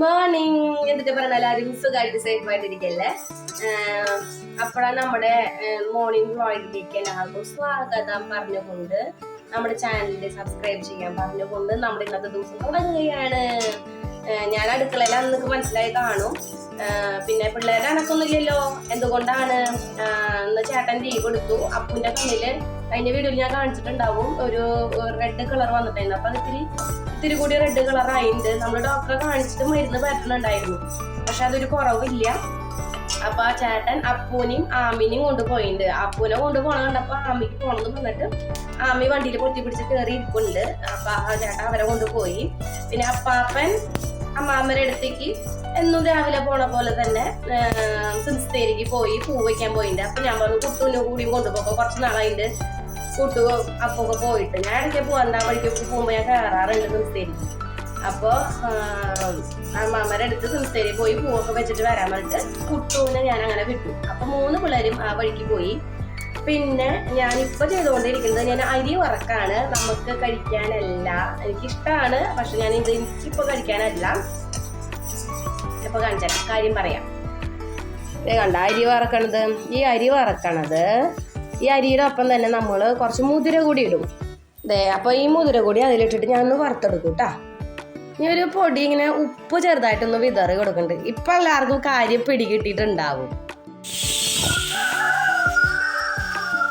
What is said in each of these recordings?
Morning എന്നിട്ട് പറഞ്ഞാൽ എല്ലാവരും സുഖമായിട്ട് സേഫ് ആയിട്ടിരിക്കല്ലേ അപ്പോഴാണ് നമ്മുടെ മോർണിംഗ് വ്ളോഗിലേക്ക് എല്ലാവർക്കും സ്വാഗതം പറഞ്ഞുകൊണ്ട് നമ്മുടെ ചാനലിൽ സബ്സ്ക്രൈബ് ചെയ്യാൻ പറഞ്ഞുകൊണ്ട് നമ്മുടെ ഇന്നത്തെ ദിവസം തുടങ്ങുകയാണ്. ഞാൻ അടുക്കളയിൽ അന്നൊക്കെ മനസ്സിലായി കാണും. പിന്നെ പിള്ളേരുടെ അണക്കൊന്നുമില്ലല്ലോ എന്തുകൊണ്ടാണ്? ഇന്ന് ചേട്ടൻ ലീവ് എടുത്തു. അപ്പുവിന്റെ കണ്ണിൽ അതിന്റെ വീഡിയോയിൽ ഞാൻ കാണിച്ചിട്ടുണ്ടാവും ഒരു റെഡ് കളർ വന്നിട്ടുണ്ടായിരുന്നു. അപ്പൊ അത് ഇത്തിരി കൂടി റെഡ് കളർ നമ്മൾ ഡോക്ടറെ കാണിച്ചിട്ട് മരുന്ന് പറ്റുന്നുണ്ടായിരുന്നു പക്ഷെ അതൊരു കുറവില്ല. അപ്പൊ ആ ചേട്ടൻ അപ്പൂനെയും ആമിനെയും പോയിണ്ട് അപ്പൂനെ കൊണ്ടുപോകണം കണ്ടപ്പോ ആമിക്ക് പോണെന്ന് പറഞ്ഞിട്ട് ആമി വണ്ടിയിൽ പൊത്തി പിടിച്ച് കയറി ഇരിക്കുന്നുണ്ട് അപ്പൊ ആ ചേട്ടൻ അവരെ കൊണ്ടുപോയി. പിന്നെ അപ്പാപ്പൻ അമ്മാമ്മയുടെ അടുത്തേക്ക് എന്നും രാവിലെ പോണ പോലെ തന്നെ സിൻസ്തേരിക്ക് പോയി പൂ വയ്ക്കാൻ പോയിട്ടുണ്ട് അപ്പൊ ഞാൻ പറഞ്ഞു കുട്ടൂനെ കൂടിയും കൊണ്ടുപോകും കുറച്ച് നാളായിട്ട് കൂട്ടു അപ്പൊക്കെ പോയിട്ട്. ഞാൻ ഇടയ്ക്ക് പോകാൻ വഴിക്ക് പോകുമ്പോ ഞാൻ കയറാറുണ്ട് സിൻസ്തേരിക്ക് അപ്പോൾ അമ്മാമ്മയുടെ അടുത്ത് സംസ്ഥേരി പോയി പൂവൊക്കെ വെച്ചിട്ട് വരാൻ പറഞ്ഞിട്ട് കുട്ടൂനെ ഞാൻ അങ്ങനെ വിട്ടു. അപ്പൊ മൂന്ന് പിള്ളേരും ആ വഴിക്ക് പോയി. പിന്നെ ഞാൻ ഇപ്പൊ ചെയ്തുകൊണ്ടിരിക്കുന്നത് ഞാൻ അരി വറക്കാണ്. നമുക്ക് കഴിക്കാനല്ല. എനിക്കിഷ്ടമാണ് പക്ഷെ ഞാൻ ഇത് എനിക്കിപ്പോ കഴിക്കാനല്ല. ഇപ്പൊ കാണിച്ചാൽ കാര്യം പറയാം. കണ്ട? അരി വറക്കണത്. ഈ അരി വറക്കണത് ഈ അരിയുടെ ഒപ്പം തന്നെ നമ്മൾ കുറച്ച് മുതിര കൂടി ഇടും. ദേ അപ്പോൾ ഈ മുതിര കൂടി അതിലിട്ടിട്ട് ഞാൻ ഒന്ന് വറുത്തെടുക്കും കേട്ടോ ഇനി ഒരു പൊടി ഇങ്ങനെ ഉപ്പ് ചെറുതായിട്ടൊന്ന് വിതറി കൊടുക്കുന്നുണ്ട് ഇപ്പം എല്ലാവർക്കും കാര്യം പിടികിട്ടിയിട്ടുണ്ടാവും.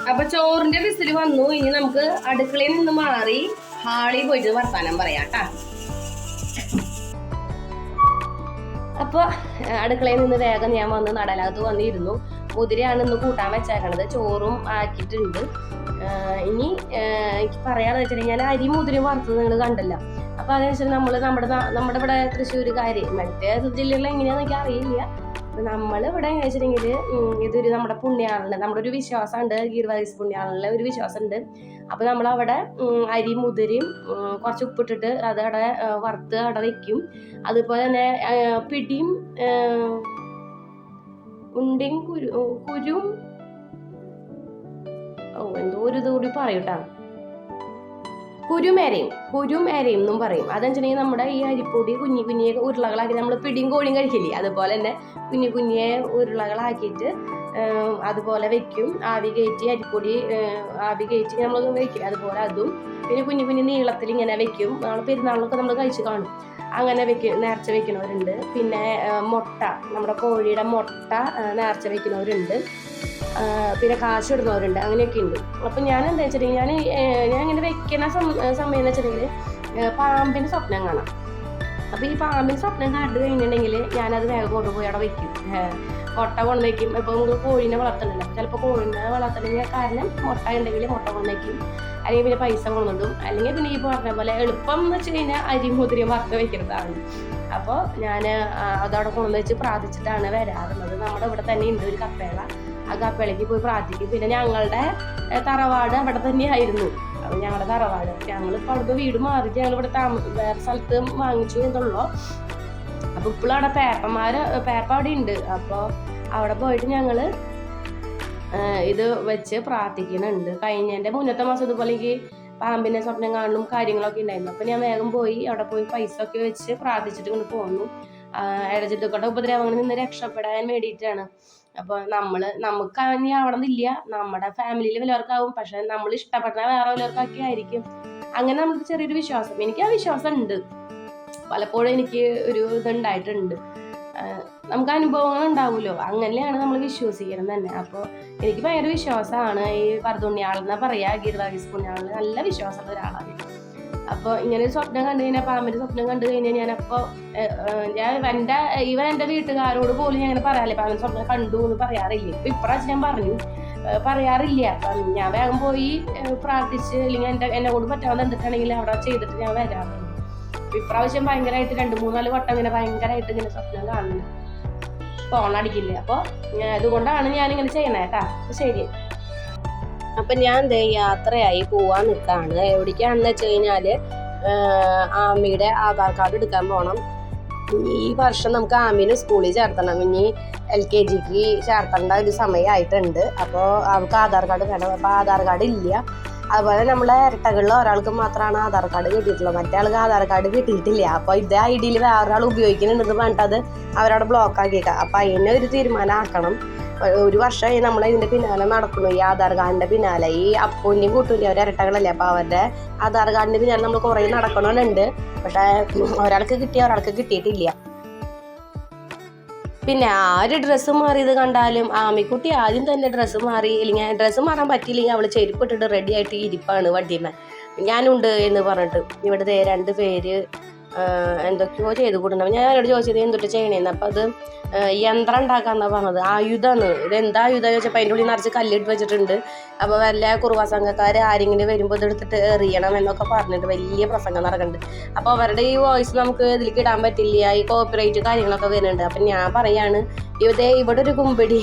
അപ്പൊ ചോറിന്റെ വിസിൽ വന്നു. ഇനി നമുക്ക് അടുക്കളയിൽ നിന്ന് മാറി ഹാളിൽ പോയിട്ട് വർത്താനം പറയാം കേട്ടാ അപ്പൊ അടുക്കളയിൽ നിന്ന് വേഗം ഞാൻ വന്ന് നടലകത്ത് വന്നിരുന്നു. മുതിരയാണ് ഇന്ന് കൂട്ടാൻ വെച്ചേക്കണത്. ചോറും ആക്കിയിട്ടുണ്ട്. ഇനി എനിക്ക് പറയാന്ന് വെച്ചിട്ടുണ്ടെങ്കിൽ അരി മുതിരി വറുത്തത് നിങ്ങൾ കണ്ടല്ല. അപ്പൊ അതെന്ന് വെച്ചാൽ നമ്മൾ നമ്മുടെ നമ്മുടെ ഇവിടെ തൃശ്ശൂരുകാര് മറ്റേ ജില്ലകളിൽ എങ്ങനെയാന്ന് എനിക്ക് അറിയില്ല. നമ്മൾ ഇവിടെ എങ്ങനെ വെച്ചിട്ടുണ്ടെങ്കിൽ ഇതൊരു നമ്മുടെ പുണ്യാളന് നമ്മുടെ ഒരു വിശ്വാസമുണ്ട്. ഗീർവാദീസ് പുണ്യാളനിലെ ഒരു വിശ്വാസമുണ്ട്. അപ്പൊ നമ്മൾ അവിടെ അരി മുതിരയും കുറച്ച് ഉപ്പിട്ടിട്ട് അത് അവിടെ വറുത്ത് അവിടെ വെക്കും. അതുപോലെ തന്നെ പിടിയും ഉണ്ടിയും കുരു കുരും. ഓ എന്തോ ഒരു ഇത് കൂടി പറയൂട്ടാ കുരുമേരയും കുരുമേരയും എന്നും പറയും. അതെന്നുവെച്ചിട്ടുണ്ടെങ്കിൽ നമ്മുടെ ഈ അരിപ്പൊടി കുഞ്ഞി കുഞ്ഞിയെ ഉരുളകളാക്കി നമ്മൾ പിടിയും കോഴിയും കഴിക്കില്ലേ? അതുപോലെ തന്നെ കുഞ്ഞു കുഞ്ഞിയെ ഉരുളകളാക്കിയിട്ട് അതുപോലെ വെക്കും. ആവി കയറ്റി അരിപ്പൊടി ആവി കയറ്റി നമ്മൾ വെക്കും. അതുപോലെ അതും പിന്നെ കുഞ്ഞു കുഞ്ഞു നീളത്തിൽ ഇങ്ങനെ വെക്കും. നമ്മൾ പെരുന്നാളിലൊക്കെ നമ്മൾ കഴിച്ച് കാണും. അങ്ങനെ വെക്കും നേർച്ച വെക്കുന്നവരുണ്ട്. പിന്നെ മുട്ട നമ്മുടെ കോഴിയുടെ മുട്ട നേർച്ച വെക്കുന്നവരുണ്ട്. പിന്നെ കാശ് ഇടുന്നവരുണ്ട്. അങ്ങനെയൊക്കെ ഉണ്ട്. അപ്പം ഞാൻ എന്താ വെച്ചിട്ടുണ്ടെങ്കിൽ ഞാൻ ഞാൻ ഇങ്ങനെ വെക്കുന്ന സമയം എന്ന് വെച്ചിട്ടുണ്ടെങ്കിൽ പാമ്പിന്റെ സ്വപ്നം കാണാം. അപ്പോൾ ഈ പാമ്പിന് സ്വപ്നം കണ്ടു കഴിഞ്ഞിട്ടുണ്ടെങ്കിൽ ഞാനത് വേഗം കൊണ്ടുപോയി അവിടെ വെക്കും. ഏ, മുട്ട കൊണ്ട് വയ്ക്കും ഇപ്പോൾ നമുക്ക് കോഴീനെ വളർത്തണല്ലോ ചിലപ്പോൾ കോഴീനെ വളർത്തണമെങ്കിൽ കാരണം മുട്ട ഉണ്ടെങ്കിൽ മുട്ട കൊണ്ട് വയ്ക്കും അല്ലെങ്കിൽ പിന്നെ പൈസ കൊണ്ടുവന്നിടും. അല്ലെങ്കിൽ പിന്നെ ഈ പറഞ്ഞ പോലെ എളുപ്പം എന്ന് വെച്ച് കഴിഞ്ഞാൽ അരി മുതിരി വറുത്ത് വെക്കുന്നതാണ്. അപ്പോൾ ഞാൻ അതവിടെ കൊണ്ടുവന്ന് വെച്ച് പ്രാർത്ഥിച്ചിട്ടാണ് വരാറുള്ളത്. നമ്മുടെ ഇവിടെ തന്നെ ഉണ്ട് ഒരു കപ്പേള. ആ കപ്പേളയ്ക്ക് പോയി പ്രാർത്ഥിക്കും. പിന്നെ ഞങ്ങളുടെ തറവാട് അവിടെ തന്നെയായിരുന്നു. അപ്പം ഞങ്ങളുടെ തറവാട്. ഞങ്ങളിപ്പോൾ അവിടുത്തെ വീട് മാറി ഞങ്ങൾ ഇവിടെ താമസം വേറെ സ്ഥലത്ത് വാങ്ങിച്ചു എന്നുള്ളൂ. അപ്പോൾ ഇപ്പോഴും അവിടെ പേപ്പന്മാർ പേപ്പ അവിടെ ഉണ്ട് അപ്പോൾ അവിടെ പോയിട്ട് ഞങ്ങൾ ഇത് വെച്ച് പ്രാർത്ഥിക്കുന്നുണ്ട്. കഴിഞ്ഞതിന്റെ മുന്നത്തെ മാസം ഇതുപോലെ എനിക്ക് പാമ്പിനെ സ്വപ്നം കാണലും കാര്യങ്ങളൊക്കെ ഉണ്ടായിരുന്നു അപ്പോൾ ഞാൻ വേഗം പോയി അവിടെ പോയി പൈസ ഒക്കെ വെച്ച് പ്രാർത്ഥിച്ചിട്ട് ഇങ്ങോട്ട് പോന്നു. ഇടജിത്തുക്കളുടെ ഉപദ്രവങ്ങളിൽ നിന്ന് രക്ഷപ്പെടാൻ വേണ്ടിയിട്ടാണ്. അപ്പോൾ നമ്മൾ നമുക്ക് ഇനി ആവണമെന്നില്ല നമ്മുടെ ഫാമിലിയിൽ വല്ലവർക്കാവും പക്ഷെ നമ്മൾ ഇഷ്ടപ്പെട്ട വേറെ വല്ലവർക്കൊക്കെ ആയിരിക്കും. അങ്ങനെ നമുക്ക് ചെറിയൊരു വിശ്വാസം. എനിക്ക് ആ വിശ്വാസം ഉണ്ട് പലപ്പോഴും എനിക്ക് ഒരു ഇതുണ്ടായിട്ടുണ്ട്. നമുക്ക് അനുഭവങ്ങൾ ഉണ്ടാവുമല്ലോ അങ്ങനെയാണ് നമ്മൾ വിശ്വസിക്കുന്നത് തന്നെ. അപ്പോൾ എനിക്ക് ഭയങ്കര വിശ്വാസമാണ് ഈ പരതുണ്യാളെന്നാ പറയാ ഗീർവാഗീസ് പുണ്യാൾ നല്ല വിശ്വാസമുള്ള ഒരാളാണ്. അപ്പോൾ ഇങ്ങനെ ഒരു സ്വപ്നം കണ്ടു കഴിഞ്ഞാൽ പാമ്പിന്റെ സ്വപ്നം കണ്ടു കഴിഞ്ഞാൽ ഞാനപ്പോൾ ഞാൻ എന്റെ ഇവൻ എന്റെ വീട്ടുകാരോട് പോലും ഞാൻ അങ്ങനെ പാമ്പിന്റെ സ്വപ്നം കണ്ടു എന്ന് പറയാറില്ല. ഇപ്പം ഇപ്രാവശ്യം ഞാൻ പറഞ്ഞു. പറയാറില്ല. അപ്പം ഞാൻ വേഗം പോയി പ്രാർത്ഥിച്ച് അല്ലെങ്കിൽ എന്റെ എന്നെ കൊണ്ട് പറ്റാവുന്ന എന്തിട്ടാണെങ്കിൽ അവിടെ ചെയ്തിട്ട് ഞാൻ അപ്പൊ ഇപ്രാവശ്യം ഭയങ്കരമായിട്ട് രണ്ട് മൂന്നാൽ വട്ടം ഇങ്ങനെ ഭയങ്കരമായിട്ട് ഇങ്ങനെ സ്വപ്നം കാണുന്നു. ഫോൺ അടിക്കില്ലേ. അപ്പോൾ അതുകൊണ്ടാണ് ഇങ്ങനെ ചെയ്യണേ കേട്ടാ. ശരി. അപ്പൊ ഞാൻ ദേ യാത്രയായി പോവാൻ നിൽക്കാണ് എവിടേക്കാണെന്ന് വെച്ച് കഴിഞ്ഞാൽ ആഹ് ആമിയുടെ ആധാർ കാർഡ് എടുക്കാൻ പോകണം ഈ വർഷം നമുക്ക് ആമിനെ സ്കൂളിൽ ചേർത്തണം. ഇനി എൽ കെ ജിക്ക് ചേർത്തേണ്ട ഒരു സമയമായിട്ടുണ്ട്. അപ്പോൾ അവൾക്ക് ആധാർ കാർഡ് വേണം. അപ്പോൾ ആധാർ കാർഡ് ഇല്ല. അതുപോലെ നമ്മളെ ഇരട്ടകളിൽ ഒരാൾക്ക് മാത്രമാണ് ആധാർ കാർഡ് കിട്ടിയിട്ടുള്ളത്. മറ്റേ ആൾക്ക് ആധാർ കാർഡ് കിട്ടിയിട്ടില്ല. അപ്പോൾ ഇതേ ഐ ഡിയിൽ വേറൊരാൾ ഉപയോഗിക്കുന്നുണ്ടെന്ന് പറഞ്ഞിട്ട് അത് അവരവിടെ ബ്ലോക്ക് ആക്കിയേക്കാം. അപ്പോൾ അതിനെ ഒരു തീരുമാനം ആക്കണം ഒരു വർഷമായി നമ്മൾ ഇതിന്റെ പിന്നാലെ നടക്കുന്നു ഈ ആധാർ കാർഡിന്റെ പിന്നാലെ. ഈ അപ്പൂന്റെയും കൂട്ടൂന്റെയും അവർ ഇരട്ടകളല്ലേ? അപ്പോൾ അവരുടെ ആധാർ കാർഡിന്റെ പിന്നാലെ നമ്മൾ കുറേ നടക്കണമെന്നുണ്ട് പക്ഷേ ഒരാൾക്ക് കിട്ടിയ ഒരാൾക്ക് കിട്ടിയിട്ടില്ല. പിന്നെ ആര് ഡ്രസ്സ് മാറിയത് കണ്ടാലും ആമിക്കുട്ടി ആദ്യം തന്നെ ഡ്രസ്സ് മാറി ഇല്ലെങ്കിൽ ഡ്രസ്സ് മാറാൻ പറ്റിയില്ലെങ്കിൽ അവൾ ചെരുപ്പിട്ടിട്ട് റെഡി ആയിട്ട് ഇരിപ്പാണ് വണ്ടിമേ. ഞാനുണ്ട് എന്ന് പറഞ്ഞിട്ട് ഇവിടുത്തെ രണ്ട് പേര് എന്തൊക്കെയോ ചെയ്ത് കൊടുക്കണം ഞാൻ അവരോട് ചോദിച്ചത് എന്തൊട്ട് ചെയ്യണേന്ന്. അപ്പം അത് യന്ത്രം ഉണ്ടാക്കാന്നാണ് പറഞ്ഞത്. ആയുധമാണ് ഇത് എന്താ ആയുധം ചോദിച്ചപ്പോൾ അതിന്റെ ഉള്ളിൽ നിറച്ച് കല്ലിട്ട് വെച്ചിട്ടുണ്ട്. അപ്പോൾ വല്ല കുറുവാ സംഘക്കാർ ആരെങ്കിലും വരുമ്പോൾ ഇതെടുത്തിട്ട് എറിയണം എന്നൊക്കെ പറഞ്ഞിട്ട് വലിയ പ്രസംഗം നടക്കുന്നുണ്ട് അപ്പോൾ അവരുടെ ഈ വോയിസ് നമുക്ക് ഇതിലേക്ക് ഇടാൻ പറ്റില്ല. ഈ കോപ്പിറൈറ്റ് കാര്യങ്ങളൊക്കെ വരുന്നുണ്ട്. അപ്പം ഞാൻ പറയാണ് ഇതേ ഇവിടെ ഒരു കുമ്പിടി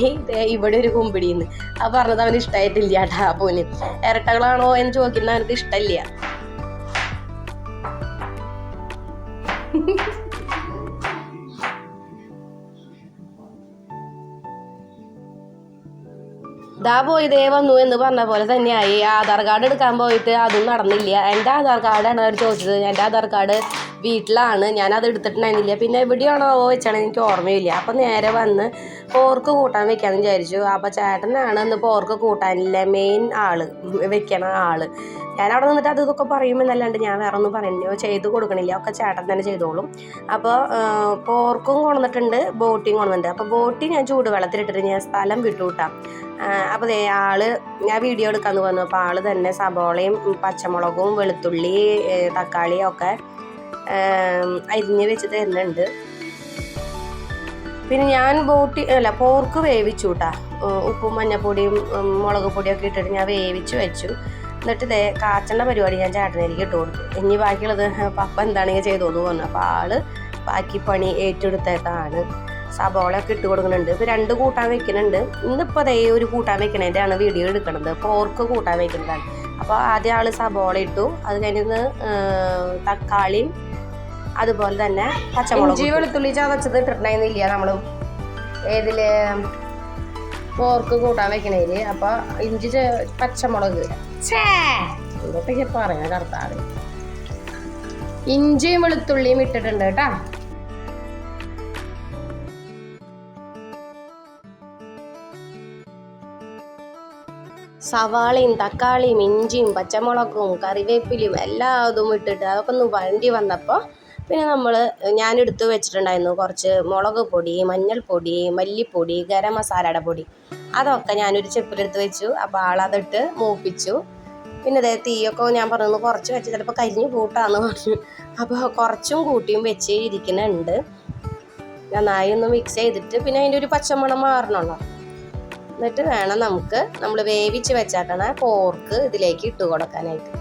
ഇവിടെ ഒരു കുമ്പിടി എന്ന് ആ പറഞ്ഞത് അവന് ഇഷ്ടമായിട്ടില്ല കേട്ടാ പോന് ഇരട്ടകളാണോ എന്ന് ചോദിക്കുന്ന അവനക്ക് ഇഷ്ടമില്ല. ദാ പോയി ദേ വന്നു എന്ന് പറഞ്ഞ പോലെ തന്നെയായി. ആധാർ കാർഡ് എടുക്കാൻ പോയിട്ട് അതും നടന്നില്ല. എന്റെ ആധാർ കാർഡാണ് അവർ ചോദിച്ചത്. എന്റെ ആധാർ കാർഡ് വീട്ടിലാണ്. ഞാൻ അത് എടുത്തിട്ടുണ്ടായിരുന്നില്ല. പിന്നെ എവിടെയാണോ വെച്ചാണ് എനിക്ക് ഓർമ്മയില്ല. അപ്പം നേരെ വന്ന് പോർക്ക് കൂട്ടാൻ വെക്കാമെന്ന് വിചാരിച്ചു. അപ്പം ചേട്ടനാണ് ഇന്ന് പോർക്ക് കൂട്ടാനില്ല. മെയിൻ ആൾ. വെക്കണ ആൾ. ഞാൻ അവിടെ നിന്നിട്ട് അത് ഇതൊക്കെ പറയുമെന്നല്ലാണ്ട് ഞാൻ വേറെ ഒന്നും പറയുന്നില്ല ചെയ്ത് കൊടുക്കണില്ല. ഒക്കെ ചേട്ടൻ തന്നെ ചെയ്തോളും. അപ്പോൾ പോർക്കും കൊണ്ടുവന്നിട്ടുണ്ട്. ബോട്ടിയും കൊണ്ടുവന്നിട്ടുണ്ട്. അപ്പോൾ ബോട്ടി ഞാൻ ചൂടുവെള്ളത്തിലിട്ടിട്ട് ഞാൻ സ്ഥലം വിട്ടു കൂട്ടാം അപ്പോൾ ദേ ആൾ ഞാൻ വീഡിയോ എടുക്കാന്ന് പറഞ്ഞു. അപ്പോൾ ആൾ തന്നെ സബോളയും പച്ചമുളകും വെളുത്തുള്ളി തക്കാളിയും ഒക്കെ അരിഞ്ഞ് വെച്ച് തരുന്നുണ്ട്. പിന്നെ ഞാൻ ബോട്ടി അല്ല പോർക്ക് വേവിച്ചു കേട്ടാ ഉപ്പും മഞ്ഞപ്പൊടിയും ഉം, മുളക് പൊടിയൊക്കെ ഇട്ടിട്ട് ഞാൻ വേവിച്ച് വെച്ചു. എന്നിട്ട് ദേ കാച്ചണ്ട പരിപാടി ഞാൻ ചേട്ടനെനിക്ക് ഇട്ട് കൊടുത്തു. ഇനി ബാക്കിയുള്ളത് പപ്പ എന്താണെങ്കിൽ ചെയ്തോന്ന് പറഞ്ഞു അപ്പോൾ ആൾ ബാക്കി പണി ഏറ്റെടുത്തതാണ്. സബോളയൊക്കെ ഇട്ട് കൊടുക്കുന്നുണ്ട്. ഇപ്പോൾ രണ്ട് കൂട്ടാൻ വെക്കുന്നുണ്ട്. ഇന്നിപ്പോൾ അതേ ഒരു കൂട്ടാൻ വെക്കണതിന്റെയാണ് വീഡിയോ എടുക്കുന്നത് അപ്പോൾ ഓർക്ക് കൂട്ടാൻ വെക്കുന്നതാണ്. അപ്പോൾ ആദ്യം ആൾ സബോള ഇട്ടു. അത് കഴിഞ്ഞ് തക്കാളിയും അതുപോലെ തന്നെ പച്ചമുളക് വെളുത്തുള്ളി ചതച്ചത് ഇട്ടിട്ടുണ്ടായിരുന്നില്ല നമ്മൾ ഏതിൽ? പോർക്ക് കൂട്ടാൻ വെക്കണേൽ. അപ്പൊ ഇഞ്ചി പച്ചമുളക്. ഛേ, എന്തൊക്കെ പറയാ ഇഞ്ചിയും വെളുത്തുള്ളിയും ഇട്ടിട്ടുണ്ട് കേട്ടാ. സവാളയും തക്കാളിയും ഇഞ്ചിയും പച്ചമുളകും കറിവേപ്പിലയും എല്ലാം ഇതും ഇട്ടിട്ട് അതൊക്കെ ഒന്ന് വഴണ്ടി വന്നപ്പോൾ പിന്നെ നമ്മൾ ഞാൻ എടുത്തു വെച്ചിട്ടുണ്ടായിരുന്നു കുറച്ച് മുളക് പൊടി മഞ്ഞൾപ്പൊടി മല്ലിപ്പൊടി ഗരം മസാലയുടെ പൊടി. അതൊക്കെ ഞാനൊരു ചെപ്പിലെടുത്ത് വെച്ചു. അപ്പോൾ ആളതിട്ട് മൂപ്പിച്ചു. പിന്നെ അതേ തീയൊക്കെ ഞാൻ പറഞ്ഞു കുറച്ച് വെച്ച് ചിലപ്പോൾ കരിഞ്ഞു കൂട്ടാന്ന് പറഞ്ഞു. അപ്പോൾ കുറച്ചും കൂട്ടിയും വെച്ച് ഇരിക്കുന്നുണ്ട്. നന്നായി ഒന്ന് മിക്സ് ചെയ്തിട്ട് പിന്നെ അതിന്റെ ഒരു പച്ചമണം മാറണമല്ലോ എന്നിട്ട് വേണം നമുക്ക് നമ്മൾ വേവിച്ച് വെച്ചാക്കണ പോർക്ക് ഇതിലേക്ക് ഇട്ട് കൊടുക്കാനായിട്ട്.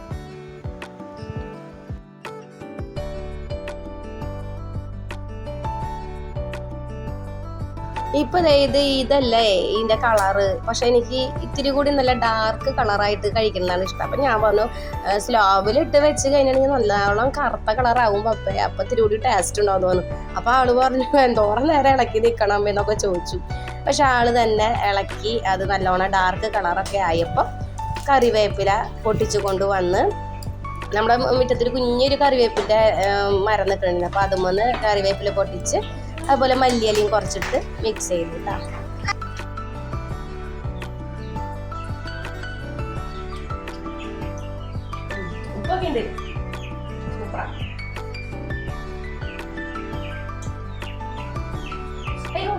ഇപ്പൊ ദേ ഇത് ഇതല്ലേ ഇതിന്റെ കളറ്. പക്ഷെ എനിക്ക് ഇത്തിരി കൂടി നല്ല ഡാർക്ക് കളറായിട്ട് കഴിക്കുന്നതാണ് ഇഷ്ടം. അപ്പൊ ഞാൻ പറഞ്ഞു സ്ലോവിൽ ഇട്ട് വെച്ച് കഴിഞ്ഞാണെങ്കിൽ നല്ലോണം കറുത്ത കളറാകും പപ്പ. അപ്പൊ ഇത്തിരി കൂടി ടേസ്റ്റ് ഉണ്ടാവും തോന്നുന്നു അപ്പൊ ആൾ പറഞ്ഞു എന്തോരം നേരം ഇളക്കി നിക്കണം എന്നൊക്കെ ചോദിച്ചു. പക്ഷെ ആൾ തന്നെ ഇളക്കി അത് നല്ലോണം ഡാർക്ക് കളറൊക്കെ ആയപ്പോൾ കറിവേപ്പില പൊട്ടിച്ചു കൊണ്ടുവന്ന് നമ്മുടെ മുറ്റത്തിൽ കുഞ്ഞൊരു കറിവേപ്പിന്റെ മരം നിൽക്കുന്നുണ്ട് അപ്പോൾ അതുമൊന്ന് കറിവേപ്പില പൊട്ടിച്ച് അതുപോലെ മല്ലിയലയും കുറച്ചിട്ട് മിക്സ് ചെയ്ത് കേട്ടോ ഉപ്പൊക്കെ ഉണ്ട്. സൂപ്പറാണ് അയ്യോ.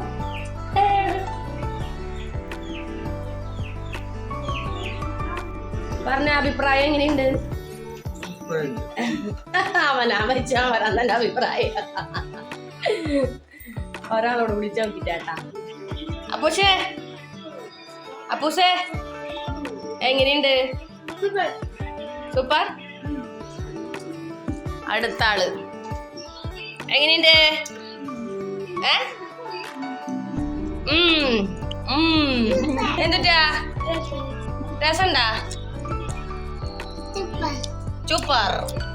പറഞ്ഞ അഭിപ്രായം എങ്ങനെയുണ്ട്? അവനാ വെച്ച വരാൻ തന്നെ അഭിപ്രായം. ഒരാളോട് വിളിച്ചു നോക്കിട്ടാ അപ്പൂഷേ അപ്പൂഷേ എങ്ങനെയുണ്ട്? സൂപ്പർ. അടുത്ത ആൾ എങ്ങനെയുണ്ട്? ഏ. എന്തുട്ടാ? രസണ്ടാ സൂപ്പർ.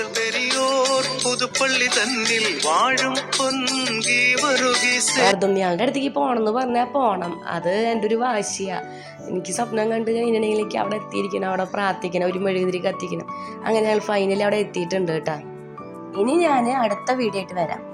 മകൾ തന്നിൽ വാഴും അടുത്തേക്ക് പോണം എന്ന് പറഞ്ഞാൽ പോണം. അത് എന്റെ ഒരു വാശിയാ. എനിക്ക് സ്വപ്നം കണ്ട് കഴിഞ്ഞിട്ടുണ്ടെങ്കിൽ അവിടെ എത്തിയിരിക്കണം അവിടെ പ്രാർത്ഥിക്കണം ഒരു മെഴുകുതിരി കത്തിക്കണം. അങ്ങനെ ഫൈനലി അവിടെ എത്തിയിട്ടുണ്ട് കേട്ടോ. ഇനി ഞാൻ അടുത്ത വീഡിയോ ആയിട്ട് വരാം.